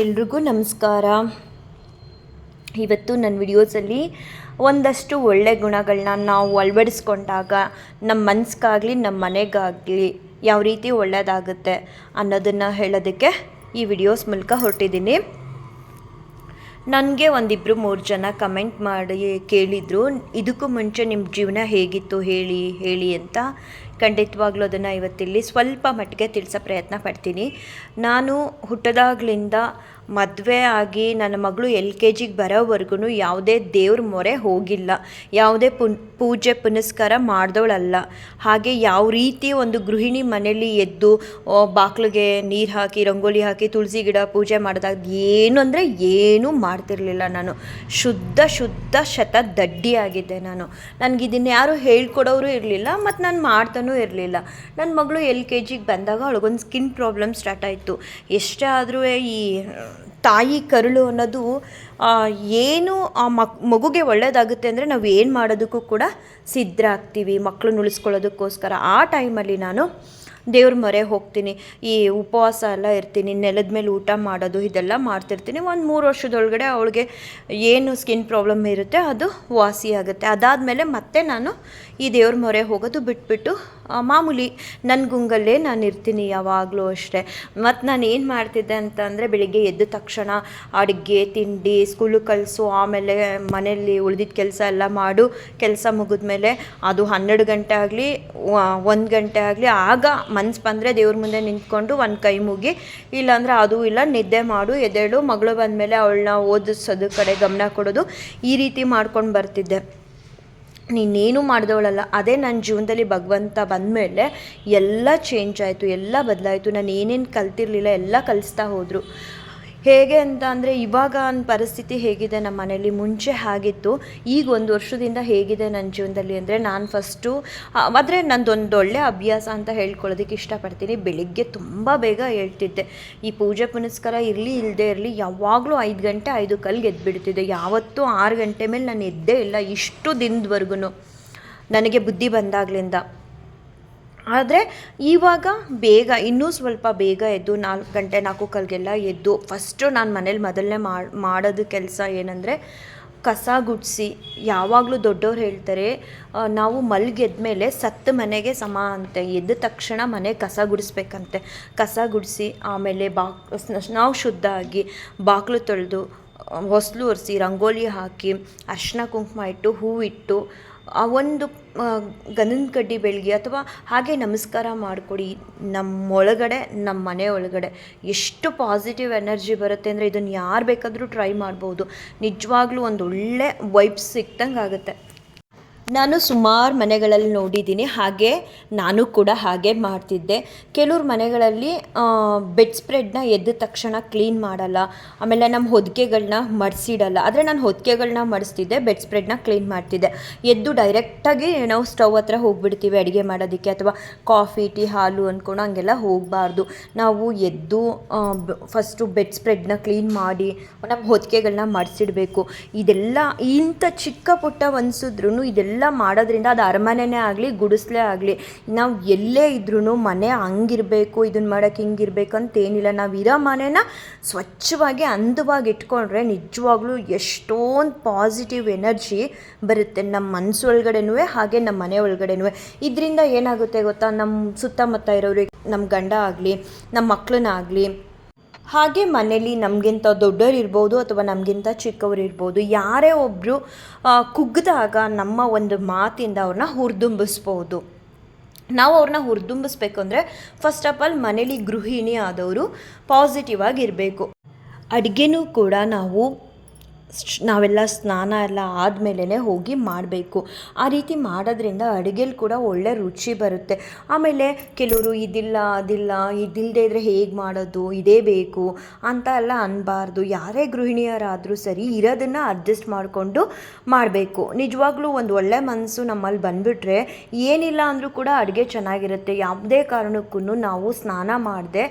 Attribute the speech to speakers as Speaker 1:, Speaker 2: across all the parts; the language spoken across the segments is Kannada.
Speaker 1: ಎಲ್ರಿಗೂ ನಮಸ್ಕಾರ. ಇವತ್ತು ನನ್ನ ವಿಡಿಯೋಸಲ್ಲಿ ಒಂದಷ್ಟು ಒಳ್ಳೆ ಗುಣಗಳನ್ನ ನಾವು ಅಳವಡಿಸ್ಕೊಂಡಾಗ ನಮ್ಮ ಮನ್ಸಿಗಾಗಲಿ ನಮ್ಮ ಮನೆಗಾಗಲಿ ಯಾವ ರೀತಿ ಒಳ್ಳೆಯದಾಗುತ್ತೆ ಅನ್ನೋದನ್ನು ಹೇಳೋದಕ್ಕೆ ಈ ವಿಡಿಯೋಸ್ ಮೂಲಕ ಹೊರಟಿದ್ದೀನಿ. ನನಗೆ ಒಂದಿಬ್ಬರು ಮೂರು ಜನ ಕಮೆಂಟ್ ಮಾಡಿ ಕೇಳಿದರು, ಇದಕ್ಕೂ ಮುಂಚೆ ನಿಮ್ಮ ಜೀವನ ಹೇಗಿತ್ತು ಹೇಳಿ ಹೇಳಿ ಅಂತ. ಖಂಡಿತವಾಗ್ಲೂ ಅದನ್ನು ಇವತ್ತಿಲ್ಲಿ ಸ್ವಲ್ಪ ಮಟ್ಟಿಗೆ ತಿಳಿಸೋ ಪ್ರಯತ್ನ ಪಡ್ತೀನಿ. ನಾನು ಹುಟ್ಟದಾಗ್ಲಿಂದ ಮದುವೆ ಆಗಿ ನನ್ನ ಮಗಳು ಎಲ್ ಕೆ ಜಿಗೆ ಬರೋವರೆಗೂ ಯಾವುದೇ ದೇವ್ರ ಮೊರೆ ಹೋಗಿಲ್ಲ. ಯಾವುದೇ ಪುನ್ ಪೂಜೆ ಪುನಸ್ಕಾರ ಮಾಡಿದವಳಲ್ಲ. ಹಾಗೆ ಯಾವ ರೀತಿ ಒಂದು ಗೃಹಿಣಿ ಮನೆಯಲ್ಲಿ ಎದ್ದು ಬಾಗಿಲಿಗೆ ನೀರು ಹಾಕಿ, ರಂಗೋಲಿ ಹಾಕಿ, ತುಳಸಿ ಗಿಡ ಪೂಜೆ ಮಾಡಿದಾಗ ಏನು ಅಂದರೆ ಏನೂ ಮಾಡ್ತಿರ್ಲಿಲ್ಲ ನಾನು. ಶುದ್ಧ ಶುದ್ಧ ಶತ ದಡ್ಡಿಯಾಗಿದ್ದೆ ನಾನು. ನನಗಿದನ್ನು ಯಾರೂ ಯಾರು ಹೇಳ್ಕೊಡೋರು ಇರಲಿಲ್ಲ ಮತ್ತು ನಾನು ಮಾಡ್ತಾನೂ ಇರಲಿಲ್ಲ. ನನ್ನ ಮಗಳು ಎಲ್ ಕೆ ಜಿಗೆ ಬಂದಾಗ ಅವಳಿಗೊಂದು ಸ್ಕಿನ್ ಪ್ರಾಬ್ಲಮ್ ಸ್ಟಾರ್ಟ್ ಆಯಿತು. ಎಷ್ಟೇ ಆದರೂ ಈ ತಾಯಿ ಕರುಳು ಅನ್ನೋದು ಏನು ಆ ಮಕ್ ಮಗುಗೆ ಒಳ್ಳೆಯದಾಗುತ್ತೆ ಅಂದರೆ ನಾವು ಏನು ಮಾಡೋದಕ್ಕೂ ಕೂಡ ಸಿದ್ಧರಾಗ್ತೀವಿ ಮಕ್ಕಳನ್ನ ಉಳಿಸ್ಕೊಳ್ಳೋದಕ್ಕೋಸ್ಕರ. ಆ ಟೈಮಲ್ಲಿ ನಾನು ದೇವ್ರ ಮೊರೆ ಹೋಗ್ತೀನಿ. ಈ ಉಪವಾಸ ಎಲ್ಲ ಇರ್ತೀನಿ. ನೆಲದ ಮೇಲೆ ಊಟ ಮಾಡೋದು, ಇದೆಲ್ಲ ಮಾಡ್ತಿರ್ತೀನಿ. ಒಂದು ಮೂರು ವರ್ಷದೊಳಗಡೆ ಅವಳಿಗೆ ಏನು ಸ್ಕಿನ್ ಪ್ರಾಬ್ಲಮ್ ಇರುತ್ತೆ, ಅದು ವಾಸಿ ಆಗುತ್ತೆ. ಅದಾದಮೇಲೆ ಮತ್ತೆ ನಾನು ಈ ದೇವ್ರ ಮೊರೆ ಹೋಗೋದು ಬಿಟ್ಬಿಟ್ಟು ಮಾಮೂಲಿ ನನ್ನ ಗುಂಗಲ್ಲೇ ನಾನು ಇರ್ತೀನಿ ಯಾವಾಗಲೂ ಅಷ್ಟೇ. ಮತ್ತು ನಾನು ಏನು ಮಾಡ್ತಿದ್ದೆ ಅಂತ ಅಂದರೆ ಬೆಳಿಗ್ಗೆ ಎದ್ದ ತಕ್ಷಣ ಅಡುಗೆ, ತಿಂಡಿ ಸ್ಕೂಲು ಕಲಿಸು, ಆಮೇಲೆ ಮನೆಯಲ್ಲಿ ಉಳಿದಿದ್ದ ಕೆಲಸ ಎಲ್ಲ ಮಾಡು, ಕೆಲಸ ಮುಗಿದ್ಮೇಲೆ ಅದು ಹನ್ನೆರಡು ಗಂಟೆ ಆಗಲಿ ಒಂದು ಗಂಟೆ ಆಗಲಿ, ಆಗ ಮನ್ಸು ಬಂದರೆ ದೇವ್ರ ಮುಂದೆ ನಿಂತ್ಕೊಂಡು ಒಂದು ಕೈ ಮುಗಿ, ಇಲ್ಲಾಂದರೆ ಅದು ಇಲ್ಲ, ನಿದ್ದೆ ಮಾಡು, ಎದ್ದೇಳು, ಮಗಳು ಬಂದಮೇಲೆ ಅವಳನ್ನ ಓದಿಸೋದು ಕಡೆ ಗಮನ ಕೊಡೋದು ಈ ರೀತಿ ಮಾಡ್ಕೊಂಡು ಬರ್ತಿದ್ದೆ. ನೀನೇನು ಮಾಡಿದವಳಲ್ಲ. ಅದೇ ನನ್ನ ಜೀವನದಲ್ಲಿ ಭಗವಂತ ಬಂದಮೇಲೆ ಎಲ್ಲ ಚೇಂಜ್ ಆಯಿತು, ಎಲ್ಲ ಬದಲಾಯಿತು. ನಾನು ಏನೇನು ಕಲ್ತಿರಲಿಲ್ಲ, ಎಲ್ಲ ಕಲಿಸ್ತಾ ಹೋದರು. ಹೇಗೆ ಅಂತ ಅಂದರೆ ಇವಾಗ ಪರಿಸ್ಥಿತಿ ಹೇಗಿದೆ ನಮ್ಮ ಮನೇಲಿ ಮುಂಚೆ ಹಾಗಿತ್ತು. ಈಗ ಒಂದು ವರ್ಷದಿಂದ ಹೇಗಿದೆ ನನ್ನ ಜೀವನದಲ್ಲಿ ಅಂದರೆ ನಾನು ಫಸ್ಟು ಆದರೆ ನಂದೊಂದು ಒಳ್ಳೆ ಅಭ್ಯಾಸ ಅಂತ ಹೇಳ್ಕೊಳ್ಳೋದಕ್ಕೆ ಇಷ್ಟಪಡ್ತೀನಿ. ಬೆಳಿಗ್ಗೆ ತುಂಬ ಬೇಗ ಹೇಳ್ತಿದ್ದೆ. ಈ ಪೂಜೆ ಪುನಸ್ಕಾರ ಇರಲಿ ಇಲ್ಲದೆ ಇರಲಿ, ಯಾವಾಗಲೂ ಐದು ಗಂಟೆ ಐದು ಕಲ್ಗೆ ಎದ್ಬಿಡ್ತಿದ್ದೆ. ಯಾವತ್ತೂ ಆರು ಗಂಟೆ ಮೇಲೆ ನಾನು ಎದ್ದೇ ಇಲ್ಲ ಇಷ್ಟು ದಿನದವರೆಗೂ ನನಗೆ ಬುದ್ಧಿ ಬಂದಾಗಲಿಂದ. ಆದರೆ ಇವಾಗ ಬೇಗ, ಇನ್ನೂ ಸ್ವಲ್ಪ ಬೇಗ ಎದ್ದು ನಾಲ್ಕು ಗಂಟೆ, ನಾಲ್ಕು ಕಲ್ಗೆಲ್ಲ ಎದ್ದು ಫಸ್ಟು ನಾನು ಮನೇಲಿ ಮೊದಲನೇ ಮಾಡೋದು ಕೆಲಸ ಏನಂದರೆ ಕಸ ಗುಡಿಸಿ. ಯಾವಾಗಲೂ ದೊಡ್ಡವ್ರು ಹೇಳ್ತಾರೆ ನಾವು ಮಲ್ಗೆದ ಮೇಲೆ ಸತ್ತ ಮನೆಗೆ ಸಮ ಅಂತೆ. ಎದ್ದ ತಕ್ಷಣ ಮನೆ ಕಸ ಗುಡಿಸ್ಬೇಕಂತೆ. ಕಸ ಗುಡಿಸಿ, ಆಮೇಲೆ ಬಾಕ್ ನಾವು ಶುದ್ಧ ಆಗಿ ಬಾಗಿಲು ತೊಳೆದು, ಹೊಸಲು ಒರೆಸಿ, ರಂಗೋಲಿ ಹಾಕಿ, ಅರ್ಶಿನ ಕುಂಕುಮ ಇಟ್ಟು, ಹೂವಿಟ್ಟು ಆ ಒಂದು ಗಂಧನ ಕಡ್ಡಿ ಬೆಳಗ್ಗೆ ಅಥವಾ ಹಾಗೆ ನಮಸ್ಕಾರ ಮಾಡಿಕೊಡಿ ನಮ್ಮೊಳಗಡೆ ನಮ್ಮ ಮನೆ ಒಳಗಡೆ ಎಷ್ಟು ಪಾಸಿಟಿವ್ ಎನರ್ಜಿ ಬರುತ್ತೆ ಅಂದರೆ ಇದನ್ನು ಯಾರು ಬೇಕಾದರೂ ಟ್ರೈ ಮಾಡ್ಬೋದು. ನಿಜವಾಗ್ಲೂ ಒಂದು ಒಳ್ಳೆ ವೈಬ್ಸ್ ಸಿಕ್ತಂಗೆ ಆಗುತ್ತೆ ನಾನು ಸುಮಾರು ಮನೆಗಳಲ್ಲಿ ನೋಡಿದ್ದೀನಿ, ಹಾಗೆ ನಾನು ಕೂಡ ಹಾಗೆ ಮಾಡ್ತಿದ್ದೆ. ಕೆಲವ್ರ ಮನೆಗಳಲ್ಲಿ ಬೆಡ್ ಸ್ಪ್ರೆಡ್ನ ಎದ್ದ ತಕ್ಷಣ ಕ್ಲೀನ್ ಮಾಡಲ್ಲ, ಆಮೇಲೆ ನಮ್ಮ ಹೊದಿಕೆಗಳನ್ನ ಮಡಿಸಿಡಲ್ಲ ಆದರೆ ನಾನು ಹೊದಿಕೆಗಳನ್ನ ಮಡಿಸ್ತಿದ್ದೆ ಬೆಡ್ ಸ್ಪ್ರೆಡ್ನ ಕ್ಲೀನ್ ಮಾಡ್ತಿದ್ದೆ. ಎದ್ದು ಡೈರೆಕ್ಟಾಗಿ ನಾವು ಸ್ಟವ್ ಹತ್ರ ಹೋಗ್ಬಿಡ್ತೀವಿ ಅಡುಗೆ ಮಾಡೋದಕ್ಕೆ, ಅಥವಾ ಕಾಫಿ, ಟೀ, ಹಾಲು ಅಂದ್ಕೊಂಡು ಹಂಗೆಲ್ಲ ಹೋಗಬಾರ್ದು. ನಾವು ಎದ್ದು ಫಸ್ಟು ಬೆಡ್ ಸ್ಪ್ರೆಡ್ನ ಕ್ಲೀನ್ ಮಾಡಿ ನಮ್ಮ ಹೊದಿಕೆಗಳನ್ನ ಮಡಿಸಿಡಬೇಕು ಇದೆಲ್ಲ ಇಂಥ ಚಿಕ್ಕ ಪುಟ್ಟ ಒನ್ಸಿದ್ರು ಇದೆಲ್ಲ ಮಾಡೋದ್ರಿಂದ ಅದು ಅರಮನೆನೇ ಆಗಲಿ, ಗುಡಿಸ್ಲೇ ಆಗಲಿ, ನಾವು ಎಲ್ಲೇ ಇದ್ರೂ ಮನೆ ಹಂಗಿರಬೇಕು ಇದನ್ನ ಮಾಡೋಕ್ಕೆ ಅಂತ ಏನಿಲ್ಲ. ನಾವು ಇರೋ ಮನೇನ ಸ್ವಚ್ಛವಾಗಿ ಅಂದವಾಗಿ ಇಟ್ಕೊಂಡ್ರೆ ನಿಜವಾಗ್ಲೂ ಎಷ್ಟೊಂದು ಪಾಸಿಟಿವ್ ಎನರ್ಜಿ ಬರುತ್ತೆ ನಮ್ಮ ಮನಸ್ಸು ಒಳಗಡೆನೂ ಹಾಗೆ ನಮ್ಮ ಮನೆ ಒಳಗಡೆನೂ ಇದರಿಂದ ಏನಾಗುತ್ತೆ ಗೊತ್ತಾ? ನಮ್ಮ ಸುತ್ತಮುತ್ತ ಇರೋರಿಗೆ ನಮ್ಮ ಗಂಡ ಆಗಲಿ ನಮ್ಮ ಮಕ್ಕಳನ್ನಾಗಲಿ ಹಾಗೆ ಮನೇಲಿ ನಮಗಿಂತ ದೊಡ್ಡವರು ಇರ್ಬೋದು ಅಥವಾ ನಮಗಿಂತ ಚಿಕ್ಕವರು ಇರ್ಬೋದು ಯಾರೇ ಒಬ್ಬರು ಕುಗ್ಗಿದಾಗ ನಮ್ಮ ಒಂದು ಮಾತಿಂದ ಅವ್ರನ್ನ ಹುರಿದುಂಬಿಸ್ಬೋದು. ನಾವು ಅವ್ರನ್ನ ಹುರಿದುಂಬಿಸ್ಬೇಕು ಅಂದರೆ ಫಸ್ಟ್ ಆಫ್ ಆಲ್ ಮನೇಲಿ ಗೃಹಿಣಿ ಆದವರು ಪಾಸಿಟಿವ್ ಆಗಿರಬೇಕು. ಅಡುಗೆನೂ ಕೂಡ ನಾವು ನಾವೆಲ್ಲ ಸ್ನಾನ ಎಲ್ಲ ಆದಮೇಲೆ ಹೋಗಿ ಮಾಡಬೇಕು. ಆ ರೀತಿ ಮಾಡೋದ್ರಿಂದ ಅಡುಗೆಲಿ ಕೂಡ ಒಳ್ಳೆ ರುಚಿ ಬರುತ್ತೆ. ಆಮೇಲೆ ಕೆಲವರು ಇದಿಲ್ಲ, ಅದಿಲ್ಲ ಇದಿಲ್ಲದೆ ಇದ್ದರೆ ಹೇಗೆ ಮಾಡೋದು, ಇದೇ ಬೇಕು ಅಂತ ಎಲ್ಲ ಅನ್ನಬಾರ್ದು ಯಾರೇ ಗೃಹಿಣಿಯರಾದರೂ ಸರಿ ಇರೋದನ್ನು ಅಡ್ಜಸ್ಟ್ ಮಾಡಿಕೊಂಡು ಮಾಡಬೇಕು. ನಿಜವಾಗ್ಲೂ ಒಂದು ಒಳ್ಳೆ ಮನಸ್ಸು ನಮ್ಮಲ್ಲಿ ಬಂದುಬಿಟ್ರೆ ಏನಿಲ್ಲ ಅಂದರೂ ಕೂಡ ಅಡುಗೆ ಚೆನ್ನಾಗಿರುತ್ತೆ. ಯಾವುದೇ ಕಾರಣಕ್ಕೂ ನಾವು ಸ್ನಾನ ಮಾಡದೆ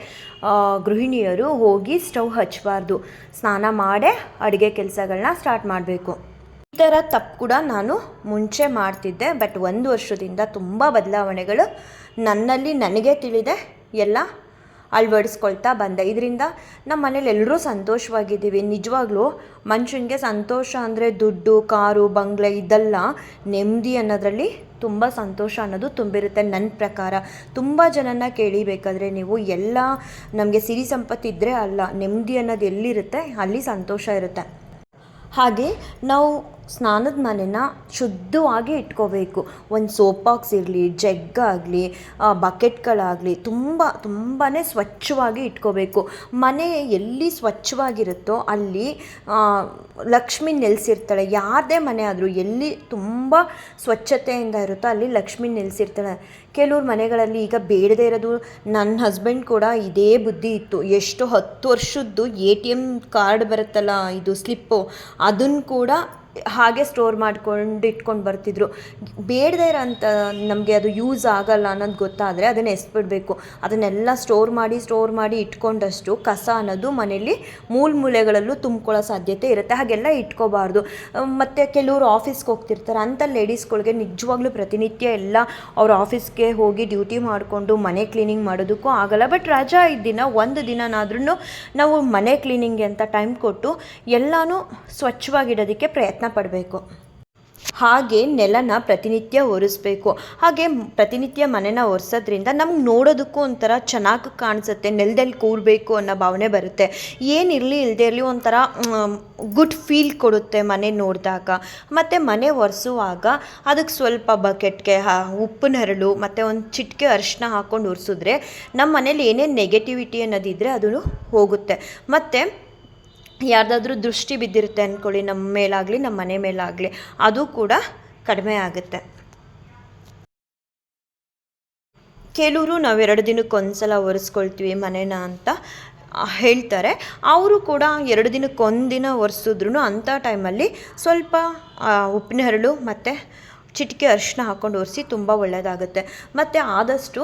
Speaker 1: ಗೃಹಿಣಿಯರು ಹೋಗಿ ಸ್ಟವ್ ಹಚ್ಚಬಾರ್ದು ಸ್ನಾನ ಮಾಡೇ ಅಡುಗೆ ಕೆಲಸಗಳನ್ನ ಸ್ಟಾರ್ಟ್ ಮಾಡಬೇಕು. ಈ ಥರ ತಪ್ಪು ಕೂಡ ನಾನು ಮುಂಚೆ ಮಾಡ್ತಿದ್ದೆ ಬಟ್ ಒಂದು ವರ್ಷದಿಂದ ತುಂಬ ಬದಲಾವಣೆಗಳು ನನ್ನಲ್ಲಿ ನನಗೆ ತಿಳಿದೆ, ಎಲ್ಲ ಅಳವಡಿಸ್ಕೊಳ್ತಾ ಬಂದೆ. ಇದರಿಂದ ನಮ್ಮ ಮನೇಲಿ ಎಲ್ಲರೂ ಸಂತೋಷವಾಗಿದ್ದೀವಿ. ನಿಜವಾಗ್ಲೂ ಮನುಷ್ಯನಿಗೆ ಸಂತೋಷ ಅಂದರೆ ದುಡ್ಡು, ಕಾರು, ಬಂಗ್ಲೆ ಇದೆಲ್ಲ ನೆಮ್ಮದಿ ಅನ್ನೋದರಲ್ಲಿ ತುಂಬ ಸಂತೋಷ ಅನ್ನೋದು ತುಂಬಿರುತ್ತೆ ನನ್ನ ಪ್ರಕಾರ. ತುಂಬ ಜನನ ಕೇಳಿಬೇಕಾದ್ರೆ ನೀವು ಎಲ್ಲ ನಮಗೆ ಸಿರಿ ಸಂಪತ್ತು ಇದ್ದರೆ ಅಲ್ಲ, ನೆಮ್ಮದಿ ಅನ್ನೋದು ಎಲ್ಲಿರುತ್ತೆ? ಅಲ್ಲಿ ಸಂತೋಷ ಇರುತ್ತೆ. ಹಾಗೆ ನಾವು ಸ್ನಾನದ ಮನೆನ ಶುದ್ಧವಾಗಿ ಇಟ್ಕೋಬೇಕು. ಒಂದು ಸೋಪ್ ಬಾಕ್ಸ್ ಇರಲಿ, ಜಗ್ ಆಗಲಿ ಬಕೆಟ್ಗಳಾಗಲಿ ತುಂಬ ತುಂಬಾ ಸ್ವಚ್ಛವಾಗಿ ಇಟ್ಕೋಬೇಕು. ಮನೆ ಎಲ್ಲಿ ಸ್ವಚ್ಛವಾಗಿರುತ್ತೋ ಅಲ್ಲಿ ಲಕ್ಷ್ಮಿ ನೆಲೆಸಿರ್ತಾಳೆ. ಯಾರದೇ ಮನೆ ಆದರೂ ಎಲ್ಲಿ ತುಂಬ ಸ್ವಚ್ಛತೆಯಿಂದ ಇರುತ್ತೋ ಅಲ್ಲಿ ಲಕ್ಷ್ಮಿ ನೆಲೆಸಿರ್ತಾಳೆ. ಕೆಲವ್ರ ಮನೆಗಳಲ್ಲಿ ಈಗ ಬೇಡದೇ ಇರೋದು ನನ್ನ ಹಸ್ಬೆಂಡ್ ಕೂಡ ಇದೇ ಬುದ್ಧಿ ಇತ್ತು. ಎಷ್ಟು ಹತ್ತು ವರ್ಷದ್ದು ಎ ಟಿ ಎಂ ಕಾರ್ಡ್ ಬರುತ್ತಲ್ಲ, ಇದು ಸ್ಲಿಪ್ಪು. ಅದನ್ನು ಕೂಡ ಹಾಗೆ ಸ್ಟೋರ್ ಮಾಡ್ಕೊಂಡು ಇಟ್ಕೊಂಡು ಬರ್ತಿದ್ರು. ಬೇಡದೇ ಇರೋಂಥ ನಮಗೆ ಅದು ಯೂಸ್ ಆಗಲ್ಲ ಅನ್ನೋದು ಗೊತ್ತಾದರೆ ಅದನ್ನು ಎಸ್ಬಿಡಬೇಕು. ಅದನ್ನೆಲ್ಲ ಸ್ಟೋರ್ ಮಾಡಿ ಸ್ಟೋರ್ ಮಾಡಿ ಇಟ್ಕೊಂಡಷ್ಟು ಕಸ ಅನ್ನೋದು ಮನೆಯಲ್ಲಿ ಮೂಲ ಮೂಲೆಗಳಲ್ಲೂ ತುಂಬ್ಕೊಳ್ಳೋ ಸಾಧ್ಯತೆ ಇರುತ್ತೆ. ಹಾಗೆಲ್ಲ ಇಟ್ಕೋಬಾರ್ದು. ಮತ್ತು ಕೆಲವರು ಆಫೀಸ್ಗೆ ಹೋಗ್ತಿರ್ತಾರೆ. ಅಂಥ ಲೇಡೀಸ್ಗಳಿಗೆ ನಿಜವಾಗ್ಲೂ ಪ್ರತಿನಿತ್ಯ ಎಲ್ಲ ಅವ್ರ ಆಫೀಸ್ಗೆ ಹೋಗಿ ಡ್ಯೂಟಿ ಮಾಡಿಕೊಂಡು ಮನೆ ಕ್ಲೀನಿಂಗ್ ಮಾಡೋದಕ್ಕೂ ಆಗಲ್ಲ. ಬಟ್ ರಜಾ ಇದ್ದಿನ ಒಂದು ದಿನನಾದ್ರೂ ನಾವು ಮನೆ ಕ್ಲೀನಿಂಗ್ಗೆ ಅಂತ ಟೈಮ್ ಕೊಟ್ಟು ಎಲ್ಲನೂ ಸ್ವಚ್ಛವಾಗಿಡೋದಕ್ಕೆ ಪ್ರಯತ್ನ ಪಡಬೇಕು. ಹಾಗೆ ನೆಲನ ಪ್ರತಿನಿತ್ಯ ಒರೆಸ್ಬೇಕು. ಹಾಗೆ ಪ್ರತಿನಿತ್ಯ ಮನೆನ ಒರೆಸೋದ್ರಿಂದ ನಮ್ಗೆ ನೋಡೋದಕ್ಕೂ ಒಂಥರ ಚೆನ್ನಾಗಿ ಕಾಣಿಸುತ್ತೆ, ನೆಲದಲ್ಲಿ ಕೂರಬೇಕು ಅನ್ನೋ ಭಾವನೆ ಬರುತ್ತೆ. ಏನಿರಲಿ ಇಲ್ಲದೆ ಇರಲಿ ಒಂಥರ ಗುಡ್ ಫೀಲ್ ಕೊಡುತ್ತೆ ಮನೆ ನೋಡಿದಾಗ. ಮತ್ತು ಮನೆ ಒರೆಸುವಾಗ ಅದಕ್ಕೆ ಸ್ವಲ್ಪ ಬಕೆಟ್ಗೆ ಉಪ್ಪಿನ ಹರಳು, ಮತ್ತು ಒಂದು ಚಿಟಿಕೆ ಅರಿಶಿನ ಹಾಕ್ಕೊಂಡು ಒರೆಸಿದ್ರೆ ನಮ್ಮ ಮನೇಲಿ ಏನೇನು ನೆಗೆಟಿವಿಟಿ ಅನ್ನೋದಿದ್ದರೆ ಅದು ಹೋಗುತ್ತೆ. ಮತ್ತು ಯಾರ್ದಾದ್ರೂ ದೃಷ್ಟಿ ಬಿದ್ದಿರುತ್ತೆ ಅಂದ್ಕೊಳ್ಳಿ ನಮ್ಮ ಮೇಲಾಗಲಿ, ನಮ್ಮ ಮನೆ ಮೇಲಾಗಲಿ, ಅದು ಕೂಡ ಕಡಿಮೆ ಆಗುತ್ತೆ. ಕೆಲವರು ನಾವು ಎರಡು ದಿನಕ್ಕೊಂದ್ಸಲ ಒರೆಸ್ಕೊಳ್ತೀವಿ ಮನೇನ ಅಂತ ಹೇಳ್ತಾರೆ. ಅವರು ಕೂಡ ಎರಡು ದಿನಕ್ಕೊಂದಿನ ಒರೆಸಿದ್ರು ಅಂಥ ಟೈಮಲ್ಲಿ ಸ್ವಲ್ಪ ಉಪ್ಪಿನ ಹರಳು ಮತ್ತು ಚಿಟಿಕೆ ಅರಿಶಿನ ಹಾಕ್ಕೊಂಡು ಒರೆಸಿ ತುಂಬ ಒಳ್ಳೆಯದಾಗುತ್ತೆ ಮತ್ತು ಆದಷ್ಟು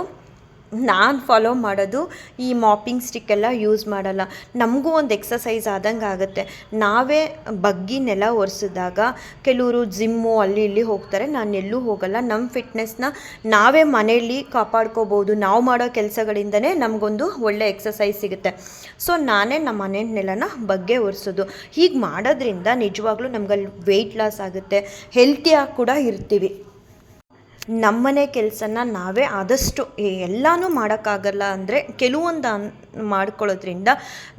Speaker 1: ನಾನು ಫಾಲೋ ಮಾಡೋದು ಈ ಮಾಪಿಂಗ್ ಸ್ಟಿಕ್ ಎಲ್ಲ ಯೂಸ್ ಮಾಡಲ್ಲ. ನಮಗೂ ಒಂದು ಎಕ್ಸಸೈಸ್ ಆದಂಗೆ ಆಗುತ್ತೆ. ನಾವೇ ಬಗ್ಗಿ ನೆಲ ಒರೆಸಿದಾಗ ಕೆಲವರು ಜಿಮ್ಮು ಅಲ್ಲಿ ಇಲ್ಲಿ ಹೋಗ್ತಾರೆ. ನಾನು ಎಲ್ಲೂ ಹೋಗಲ್ಲ. ನಮ್ಮ ಫಿಟ್ನೆಸ್ನ ನಾವೇ ಮನೆಯಲ್ಲಿ ಕಾಪಾಡ್ಕೋಬೋದು. ನಾವು ಮಾಡೋ ಕೆಲಸಗಳಿಂದನೇ ನಮಗೊಂದು ಒಳ್ಳೆ ಎಕ್ಸಸೈಸ್ ಸಿಗುತ್ತೆ. ಸೊ ನಾನೇ ನಮ್ಮ ಮನೆ ನೆಲನ ಬಗ್ಗೆ ಒರೆಸೋದು. ಹೀಗೆ ಮಾಡೋದ್ರಿಂದ ನಿಜವಾಗ್ಲೂ ನಮಗಲ್ಲಿ ವೆಯ್ಟ್ ಲಾಸ್ ಆಗುತ್ತೆ. ಹೆಲ್ತಿಯಾಗಿ ಕೂಡ ಇರ್ತೀವಿ. ನಮ್ಮನೆ ಕೆಲಸನ ನಾವೇ ಆದಷ್ಟು ಎಲ್ಲನೂ ಮಾಡೋಕ್ಕಾಗಲ್ಲ ಅಂದರೆ ಕೆಲವೊಂದು ಮಾಡ್ಕೊಳ್ಳೋದ್ರಿಂದ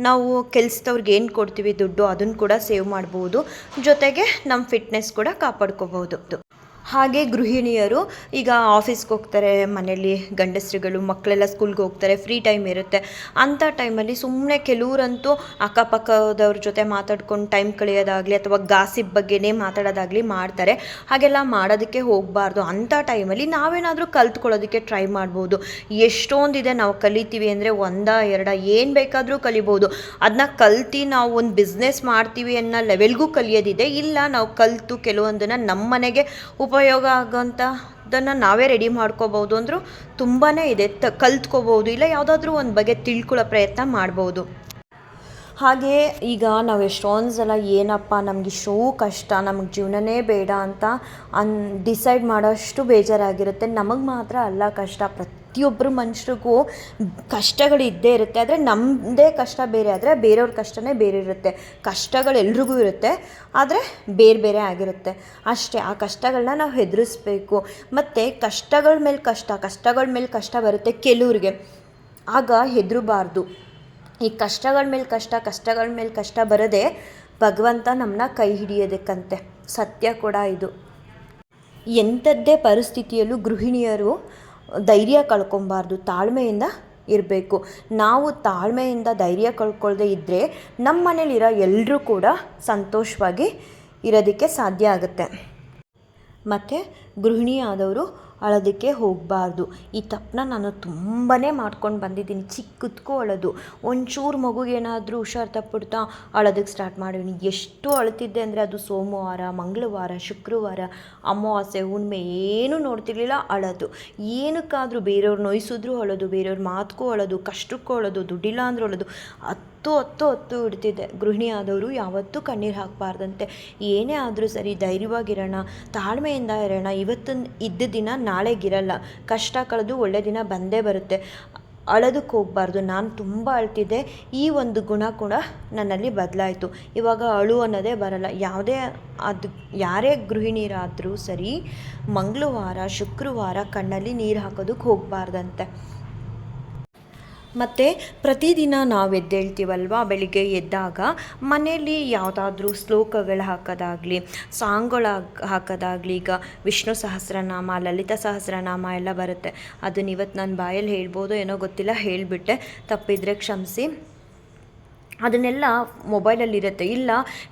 Speaker 1: ನಾವು ಕೆಲಸದವ್ರಿಗೆ ಏನು ಕೊಡ್ತೀವಿ, ದುಡ್ಡು ಅದನ್ನು ಕೂಡ ಸೇವ್ ಮಾಡ್ಬೋದು. ಜೊತೆಗೆ ನಮ್ಮ ಫಿಟ್ನೆಸ್ ಕೂಡ ಕಾಪಾಡ್ಕೋಬೋದು ಹಾಗೆ ಗೃಹಿಣಿಯರು ಈಗ ಆಫೀಸ್ಗೆ ಹೋಗ್ತಾರೆ, ಮನೆಯಲ್ಲಿ ಗಂಡಸರುಗಳು, ಮಕ್ಕಳೆಲ್ಲ ಸ್ಕೂಲ್ಗೆ ಹೋಗ್ತಾರೆ, ಫ್ರೀ ಟೈಮ್ ಇರುತ್ತೆ. ಅಂಥ ಟೈಮಲ್ಲಿ ಸುಮ್ಮನೆ ಕೆಲವರಂತೂ ಅಕ್ಕಪಕ್ಕದವ್ರ ಜೊತೆ ಮಾತಾಡ್ಕೊಂಡು ಟೈಮ್ ಕಳೆಯೋದಾಗಲಿ ಅಥವಾ ಗಾಸಿಪ್ ಬಗ್ಗೆನೇ ಮಾತಾಡೋದಾಗಲಿ ಮಾಡ್ತಾರೆ. ಹಾಗೆಲ್ಲ ಮಾಡೋದಕ್ಕೆ ಹೋಗಬಾರ್ದು. ಅಂಥ ಟೈಮಲ್ಲಿ ನಾವೇನಾದರೂ ಕಲ್ತ್ಕೊಳ್ಳೋದಕ್ಕೆ ಟ್ರೈ ಮಾಡ್ಬೋದು. ಎಷ್ಟೊಂದಿದೆ ನಾವು ಕಲಿತೀವಿ ಅಂದರೆ ಒಂದ, ಎರಡ, ಏನು ಬೇಕಾದರೂ ಕಲಿಬೋದು. ಅದನ್ನ ಕಲ್ತು ನಾವು ಒಂದು ಬಿಸ್ನೆಸ್ ಮಾಡ್ತೀವಿ ಅನ್ನೋ ಲೆವೆಲ್ಗೂ ಕಲಿಯೋದಿದೆ. ಇಲ್ಲ, ನಾವು ಕಲಿತು ಕೆಲವೊಂದನ್ನು ನಮ್ಮ ಮನೆಗೆ ಉಪಯೋಗ ಆಗೋಂಥದ್ದನ್ನು ನಾವೇ ರೆಡಿ ಮಾಡ್ಕೋಬೋದು ಅಂದರೂ ತುಂಬಾ ಇದೆ, ತ, ಕಲ್ತ್ಕೋಬೋದು, ಇಲ್ಲ ಯಾವುದಾದ್ರೂ ಒಂದು ಬಗ್ಗೆ ತಿಳ್ಕೊಳ್ಳೋ ಪ್ರಯತ್ನ ಮಾಡ್ಬೋದು. ಹಾಗೆ ಈಗ ನಾವು ಎಷ್ಟೊಂದು ಸಲ ಏನಪ್ಪ, ನಮ್ಗೆ ಇಷ್ಟೋ ಕಷ್ಟ, ನಮಗೆ ಜೀವನನೇ ಬೇಡ ಅಂತ ಅನ್ ಡಿಸೈಡ್ ಮಾಡೋಷ್ಟು ಬೇಜಾರಾಗಿರುತ್ತೆ. ನಮಗೆ ಮಾತ್ರ ಅಲ್ಲ ಕಷ್ಟ ಪ್ರತಿಯೊಬ್ಬರು ಮನುಷ್ಯರಿಗೂ ಕಷ್ಟಗಳು ಇದ್ದೇ ಇರುತ್ತೆ. ಆದರೆ ನಮ್ಮದೇ ಕಷ್ಟ ಬೇರೆ, ಆದರೆ ಬೇರೆಯವ್ರ ಕಷ್ಟನೇ ಬೇರೆ ಇರುತ್ತೆ. ಕಷ್ಟಗಳು ಎಲ್ರಿಗೂ ಇರುತ್ತೆ, ಆದರೆ ಬೇರೆ ಬೇರೆ ಆಗಿರುತ್ತೆ. ಅಷ್ಟೇ, ಆ ಕಷ್ಟಗಳನ್ನ ನಾವು ಹೆದರಿಸ್ಬೇಕು. ಮತ್ತು ಕಷ್ಟಗಳ ಮೇಲೆ ಕಷ್ಟ, ಕಷ್ಟಗಳ ಮೇಲೆ ಕಷ್ಟ ಬರುತ್ತೆ ಕೆಲವ್ರಿಗೆ. ಆಗ ಹೆದರಬಾರ್ದು. ಈ ಕಷ್ಟಗಳ ಮೇಲೆ ಕಷ್ಟ, ಕಷ್ಟಗಳ ಮೇಲೆ ಕಷ್ಟ ಬರದೆ ಭಗವಂತ ನಮ್ಮನ್ನ ಕೈ ಹಿಡಿಯೋದಕ್ಕಂತೆ. ಸತ್ಯ ಕೂಡ ಇದು. ಎಂಥದ್ದೇ ಪರಿಸ್ಥಿತಿಯಲ್ಲೂ ಗೃಹಿಣಿಯರು ಧೈರ್ಯ ಕಳ್ಕೊಬಾರ್ದು, ತಾಳ್ಮೆಯಿಂದ ಇರಬೇಕು. ನಾವು ತಾಳ್ಮೆಯಿಂದ ಧೈರ್ಯ ಕಳ್ಕೊಳ್ಳದೆ ಇದ್ದರೆ ನಮ್ಮ ಮನೇಲಿರೋ ಎಲ್ಲರೂ ಕೂಡ ಸಂತೋಷವಾಗಿ ಇರೋದಕ್ಕೆ ಸಾಧ್ಯ ಆಗುತ್ತೆ. ಮತ್ತು ಗೃಹಿಣಿ ಆದವರು ಅಳೋದಕ್ಕೆ ಹೋಗಬಾರ್ದು. ಈ ತಪ್ಪನ್ನ ನಾನು ತುಂಬಾ ಮಾಡ್ಕೊಂಡು ಬಂದಿದ್ದೀನಿ. ಚಿಕ್ಕದಕ್ಕೂ ಅಳೋದು. ಒಂಚೂರು ಮಗುಗೇನಾದರೂ ಹುಷಾರು ತಪ್ಪಿಡ್ತಾ ಅಳೋದಕ್ಕೆ ಸ್ಟಾರ್ಟ್ ಮಾಡಿದ್ದೀನಿ ಎಷ್ಟು ಅಳ್ತಿದ್ದೆ ಅಂದರೆ ಅದು ಸೋಮವಾರ, ಮಂಗಳವಾರ, ಶುಕ್ರವಾರ, ಅಮಾವಾಸ್ಯೆ ಹುಣ್ಣಿಮೆ ಏನೂ ನೋಡ್ತಿರ್ಲಿಲ್ಲ ಅಳೋದು. ಏನಕ್ಕಾದರೂ ಬೇರೆಯವ್ರು ನೋಯಿಸಿದ್ರು ಅಳೋದು, ಬೇರೆಯವ್ರ ಮಾತಕ್ಕೂ ಅಳೋದು, ಕಷ್ಟಕ್ಕೂ ಅಳೋದು, ದುಡ್ಡಿಲ್ಲ ಅಂದರೂ ಅಳೋದು. ಹತ್ತು ಹತ್ತು ಹತ್ತು ಇಡ್ತಿದ್ದೆ. ಗೃಹಿಣಿ ಆದವರು ಯಾವತ್ತೂ ಕಣ್ಣೀರು ಹಾಕಬಾರ್ದಂತೆ. ಏನೇ ಆದರೂ ಸರಿ, ಧೈರ್ಯವಾಗಿರೋಣ, ತಾಳ್ಮೆಯಿಂದ ಇರೋಣ. ಇವತ್ತಿನ ಇದ್ದ ದಿನ ನಾಳೆಗಿರಲ್ಲ ಕಷ್ಟ ಕಳೆದು ಒಳ್ಳೆ ದಿನ ಬಂದೇ ಬರುತ್ತೆ. ಅಳೋದಕ್ಕೆ ಹೋಗಬಾರ್ದು. ನಾನು ತುಂಬ ಅಳ್ತಿದ್ದೆ. ಈ ಒಂದು ಗುಣ ಕೂಡ ನನ್ನಲ್ಲಿ ಬದಲಾಯಿತು. ಇವಾಗ ಅಳು ಅನ್ನೋದೇ ಬರಲ್ಲ. ಯಾವುದೇ ಅದು, ಯಾರೇ ಗೃಹಿಣಿಯರಾದರೂ ಸರಿ, ಮಂಗಳವಾರ, ಶುಕ್ರವಾರ ಕಣ್ಣಲ್ಲಿ ನೀರು ಹಾಕೋದಕ್ಕೆ ಹೋಗಬಾರ್ದಂತೆ. ಮತ್ತು ಪ್ರತಿದಿನ ನಾವು ಎದ್ದೇಳ್ತೀವಲ್ವ? ಬೆಳಿಗ್ಗೆ ಎದ್ದಾಗ ಮನೆಯಲ್ಲಿ ಯಾವುದಾದ್ರೂ ಶ್ಲೋಕಗಳು ಹಾಕೋದಾಗಲಿ, ಸಾಂಗ್ಗಳು ಹಾಕೋದಾಗಲಿ, ಈಗ ವಿಷ್ಣು ಸಹಸ್ರನಾಮ, ಲಲಿತ ಸಹಸ್ರನಾಮ ಎಲ್ಲ ಬರುತ್ತೆ. ಅದನ್ನ ಇವತ್ತು ನಾನು ಬಾಯಲ್ಲಿ ಹೇಳ್ಬೋದು, ಏನೋ ಗೊತ್ತಿಲ್ಲ, ಹೇಳಿಬಿಟ್ಟೆ. ತಪ್ಪಿದರೆ ಕ್ಷಮಿಸಿ. ಅದನ್ನೆಲ್ಲ ಮೊಬೈಲಲ್ಲಿರುತ್ತೆ. ಇಲ್ಲ,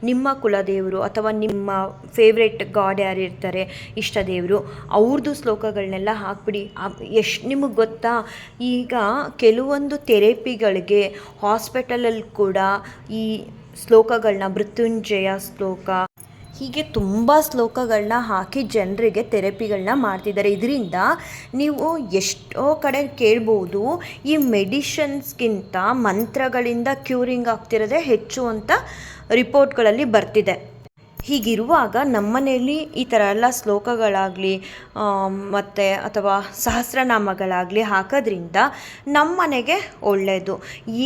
Speaker 1: ನಿಮ್ಮ ಕುಲದೇವರು ಅಥವಾ ನಿಮ್ಮ ಫೇವ್ರೆಟ್ ಗಾಡ್ ಯಾರು ಇರ್ತಾರೆ, ಇಷ್ಟ ದೇವರು ಅವ್ರದ್ದು ಶ್ಲೋಕಗಳನ್ನೆಲ್ಲ ಹಾಕ್ಬಿಡಿ. ಎಷ್ಟು ನಿಮಗೆ ಗೊತ್ತಾ? ಈಗ ಕೆಲವೊಂದು ಥೆರಪಿಗಳಿಗೆ ಹಾಸ್ಪಿಟಲಲ್ಲಿ ಕೂಡ ಈ ಶ್ಲೋಕಗಳನ್ನ ಮೃತ್ಯುಂಜಯ ಶ್ಲೋಕ ಹೀಗೆ ತುಂಬ ಶ್ಲೋಕಗಳನ್ನ ಹಾಕಿ ಜನರಿಗೆ ಥೆರಪಿಗಳನ್ನ ಮಾಡ್ತಿದ್ದಾರೆ. ಇದರಿಂದ ನೀವು ಎಷ್ಟೋ ಕಡೆ ಕೇಳ್ಬೋದು, ಈ ಮೆಡಿಷನ್ಸ್ಗಿಂತ ಮಂತ್ರಗಳಿಂದ ಕ್ಯೂರಿಂಗ್ ಆಗ್ತಿರೋದೇ ಹೆಚ್ಚು ಅಂತ ರಿಪೋರ್ಟ್ಗಳಲ್ಲಿ ಬರ್ತಿದೆ. ಹೀಗಿರುವಾಗ ನಮ್ಮನೆಯಲ್ಲಿ ಈ ಥರ ಎಲ್ಲ ಶ್ಲೋಕಗಳಾಗಲಿ ಮತ್ತು ಅಥವಾ ಸಹಸ್ರನಾಮಗಳಾಗಲಿ ಹಾಕೋದ್ರಿಂದ ನಮ್ಮನೆಗೆ ಒಳ್ಳೆಯದು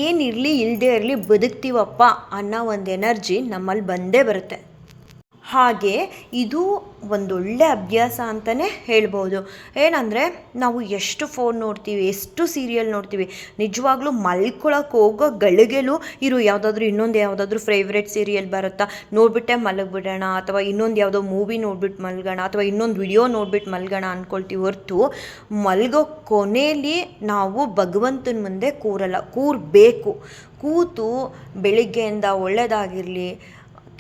Speaker 1: ಏನಿರಲಿ ಇಲ್ಲದೇ ಇರಲಿ ಬದುಕ್ತೀವಪ್ಪ ಅನ್ನೋ ಒಂದು ಎನರ್ಜಿ ನಮ್ಮಲ್ಲಿ ಬಂದೇ ಬರುತ್ತೆ. ಹಾಗೆ ಇದು ಒಂದೊಳ್ಳೆ ಅಭ್ಯಾಸ ಅಂತಲೇ ಹೇಳ್ಬೋದು. ಏನಂದರೆ ನಾವು ಎಷ್ಟು ಫೋನ್ ನೋಡ್ತೀವಿ, ಎಷ್ಟು ಸೀರಿಯಲ್ ನೋಡ್ತೀವಿ, ನಿಜವಾಗ್ಲೂ ಮಲ್ಕೊಳಕ್ಕೆ ಹೋಗೋ ಗಳಿಗೆಲೂ ಇರು, ಯಾವುದಾದ್ರೂ ಇನ್ನೊಂದು ಯಾವುದಾದ್ರೂ ಫೇವ್ರೆಟ್ ಸೀರಿಯಲ್ ಬರುತ್ತಾ, ನೋಡಿಬಿಟ್ಟೆ ಮಲಗಿಬಿಡೋಣ, ಅಥವಾ ಇನ್ನೊಂದು ಯಾವುದೋ ಮೂವಿ ನೋಡ್ಬಿಟ್ಟು ಮಲ್ಗೋಣ, ಅಥವಾ ಇನ್ನೊಂದು ವಿಡಿಯೋ ನೋಡ್ಬಿಟ್ಟು ಮಲ್ಗೋಣ ಅಂದ್ಕೊಳ್ತೀವಿ ಹೊರ್ತು ಮಲಗೋ ಕೊನೆಯಲ್ಲಿ ನಾವು ಭಗವಂತನ ಮುಂದೆ ಕೂರಲ್ಲ, ಕೂರಬೇಕು. ಕೂತು ಬೆಳಿಗ್ಗೆಯಿಂದ ಒಳ್ಳೆಯದಾಗಿರಲಿ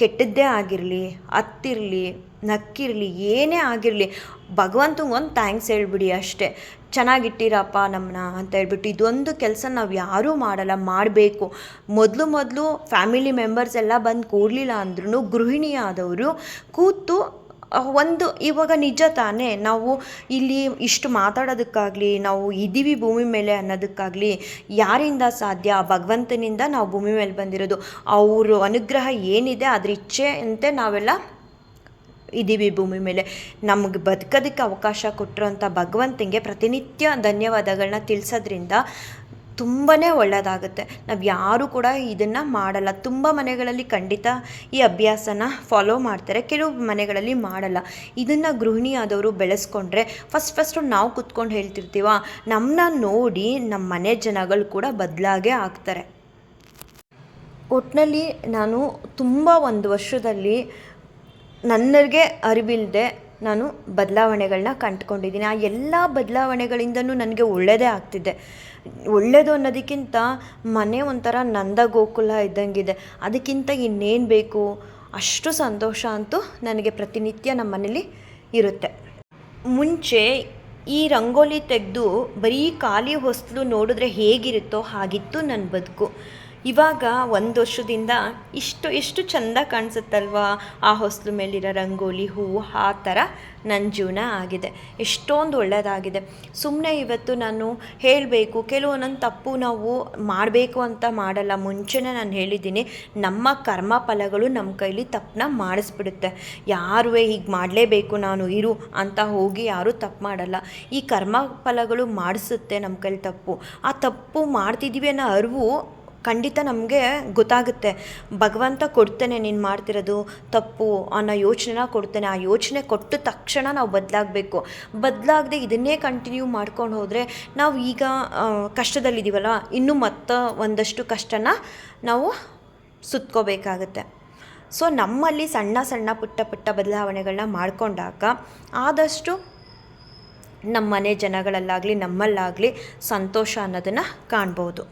Speaker 1: ಕೆಟ್ಟದ್ದೇ ಆಗಿರಲಿ, ಅತ್ತಿರಲಿ, ನಕ್ಕಿರಲಿ, ಏನೇ ಆಗಿರಲಿ, ಭಗವಂತಂಗೆ ಒಂದು ಥ್ಯಾಂಕ್ಸ್ ಹೇಳ್ಬಿಡಿ ಅಷ್ಟೇ. ಚೆನ್ನಾಗಿಟ್ಟಿರಪ್ಪ ನಮ್ಮನ್ನ ಅಂತ ಹೇಳ್ಬಿಟ್ಟು ಇದೊಂದು ಕೆಲಸ ನಾವು ಯಾರೂ ಮಾಡಲ್ಲ, ಮಾಡಬೇಕು. ಮೊದಲು ಮೊದಲು ಫ್ಯಾಮಿಲಿ ಮೆಂಬರ್ಸ್ ಎಲ್ಲ ಬಂದು ಕೂಡಲಿಲ್ಲ ಅಂದ್ರೂ ಗೃಹಿಣಿಯಾದವರು ಕೂತು ಒಂದು ಇವಾಗ ನಿಜ ತಾನೇ ನಾವು ಇಲ್ಲಿ ಇಷ್ಟು ಮಾತಾಡೋದಕ್ಕಾಗಲಿ, ನಾವು ಇದ್ದೀವಿ ಭೂಮಿ ಮೇಲೆ ಅನ್ನೋದಕ್ಕಾಗಲಿ, ಯಾರಿಂದ ಸಾಧ್ಯ? ಭಗವಂತನಿಂದ ನಾವು ಭೂಮಿ ಮೇಲೆ ಬಂದಿರೋದು. ಅವರು ಅನುಗ್ರಹ ಏನಿದೆ ಅದ್ರ ಇಚ್ಛೆಯಂತೆ ನಾವೆಲ್ಲ ಇದ್ದೀವಿ ಭೂಮಿ ಮೇಲೆ. ನಮಗೆ ಬದುಕೋದಕ್ಕೆ ಅವಕಾಶ ಕೊಟ್ಟಿರೋಂಥ ಭಗವಂತನಿಗೆ ಪ್ರತಿನಿತ್ಯ ಧನ್ಯವಾದಗಳನ್ನ ತಿಳಿಸೋದ್ರಿಂದ ತುಂಬಾ ಒಳ್ಳೆಯದಾಗುತ್ತೆ ನಾವು ಯಾರೂ ಕೂಡ ಇದನ್ನು ಮಾಡಲ್ಲ. ತುಂಬ ಮನೆಗಳಲ್ಲಿ ಖಂಡಿತ ಈ ಅಭ್ಯಾಸನ ಫಾಲೋ ಮಾಡ್ತಾರೆ. ಕೆಲವು ಮನೆಗಳಲ್ಲಿ ಮಾಡಲ್ಲ. ಇದನ್ನು ಗೃಹಿಣಿಯಾದವರು ಬೆಳೆಸ್ಕೊಂಡ್ರೆ ಫಸ್ಟ್ ಫಸ್ಟು ನಾವು ಕುತ್ಕೊಂಡು ಹೇಳ್ತಿರ್ತೀವ. ನಮ್ಮನ್ನ ನೋಡಿ ನಮ್ಮ ಮನೆ ಜನಗಳು ಕೂಡ ಬದಲಾಗೇ ಆಗ್ತಾರೆ. ಒಟ್ಟಿನಲ್ಲಿ ನಾನು ತುಂಬ ಒಂದು ವರ್ಷದಲ್ಲಿ ನನ್ನರಿಗೆ ಅರಿವಿಲ್ಲದೆ ನಾನು ಬದಲಾವಣೆಗಳನ್ನ ಕಂಡುಕೊಂಡಿದ್ದೀನಿ. ಆ ಎಲ್ಲ ಬದಲಾವಣೆಗಳಿಂದನೂ ನನಗೆ ಒಳ್ಳೆಯದೇ ಆಗ್ತಿದೆ. ಒಳ್ಳೆಯದು ಅನ್ನೋದಕ್ಕಿಂತ ಮನೆ ಒಂಥರ ನಂದ ಗೋಕುಲ ಇದ್ದಂಗಿದೆ. ಅದಕ್ಕಿಂತ ಇನ್ನೇನು ಬೇಕು? ಅಷ್ಟು ಸಂತೋಷ ಅಂತೂ ನನಗೆ ಪ್ರತಿನಿತ್ಯ ನಮ್ಮ ಮನೇಲಿ ಇರುತ್ತೆ. ಮುಂಚೆ ಈ ರಂಗೋಲಿ ತೆಗೆದು ಬರೀ ಖಾಲಿ ಹೊಸ್ತಲು ನೋಡಿದ್ರೆ ಹೇಗಿರುತ್ತೋ ಹಾಗಿತ್ತು ನನ್ನ ಬದುಕು. ಇವಾಗ ಒಂದು ವರ್ಷದಿಂದ ಇಷ್ಟು ಎಷ್ಟು ಚಂದ ಕಾಣಿಸುತ್ತಲ್ವಾ? ಆ ಹೊಸ್ಲು ಮೇಲಿರೋ ರಂಗೋಲಿ ಹೂವು ಆ ಥರ ನನ್ನ ಜೀವನ ಆಗಿದೆ. ಎಷ್ಟೊಂದು ಒಳ್ಳೆಯದಾಗಿದೆ ಸುಮ್ಮನೆ ಇವತ್ತು ನಾನು ಹೇಳಬೇಕು, ಕೆಲವೊಂದೊಂದು ತಪ್ಪು ನಾವು ಮಾಡಬೇಕು ಅಂತ ಮಾಡಲ್ಲ. ಮುಂಚೆನೇ ನಾನು ಹೇಳಿದ್ದೀನಿ, ನಮ್ಮ ಕರ್ಮ ಫಲಗಳು ನಮ್ಮ ಕೈಲಿ ತಪ್ಪನ್ನ ಮಾಡಿಸ್ಬಿಡುತ್ತೆ. ಯಾರು ಹೀಗೆ ಮಾಡಲೇಬೇಕು ನಾನು? ಇರು ಅಂತ ಹೋಗಿ ಯಾರೂ ತಪ್ಪು ಮಾಡಲ್ಲ. ಈ ಕರ್ಮ ಫಲಗಳು ಮಾಡಿಸುತ್ತೆ ನಮ್ಮ ಕೈಲಿ ತಪ್ಪು. ಆ ತಪ್ಪು ಮಾಡ್ತಿದ್ದೀವಿ ಅನ್ನೋ ಅರಿವು ಖಂಡಿತ ನಮಗೆ ಗೊತ್ತಾಗುತ್ತೆ. ಭಗವಂತ ಕೊಡ್ತೇನೆ ನೀನು ಮಾಡ್ತಿರೋದು ತಪ್ಪು ಅನ್ನೋ ಯೋಚನೆನ ಕೊಡ್ತೇನೆ. ಆ ಯೋಚನೆ ಕೊಟ್ಟ ತಕ್ಷಣ ನಾವು ಬದಲಾಗಬೇಕು. ಬದಲಾಗದೆ ಇದನ್ನೇ ಕಂಟಿನ್ಯೂ ಮಾಡ್ಕೊಂಡು ಹೋದರೆ ನಾವು ಈಗ ಕಷ್ಟದಲ್ಲಿದ್ದೀವಲ್ಲ, ಇನ್ನೂ ಮತ್ತೆ ಒಂದಷ್ಟು ಕಷ್ಟನ ನಾವು ಸುತ್ಕೋಬೇಕಾಗತ್ತೆ. ಸೊ ನಮ್ಮಲ್ಲಿ ಸಣ್ಣ ಸಣ್ಣ ಪುಟ್ಟ ಪುಟ್ಟ ಬದಲಾವಣೆಗಳನ್ನ ಮಾಡಿಕೊಂಡಾಗ ಆದಷ್ಟು ನಮ್ಮ ಮನೆ ಜನಗಳಲ್ಲಾಗಲಿ, ನಮ್ಮಲ್ಲಾಗಲಿ ಸಂತೋಷ ಅನ್ನೋದನ್ನು ಕಾಣ್ಬೋದು.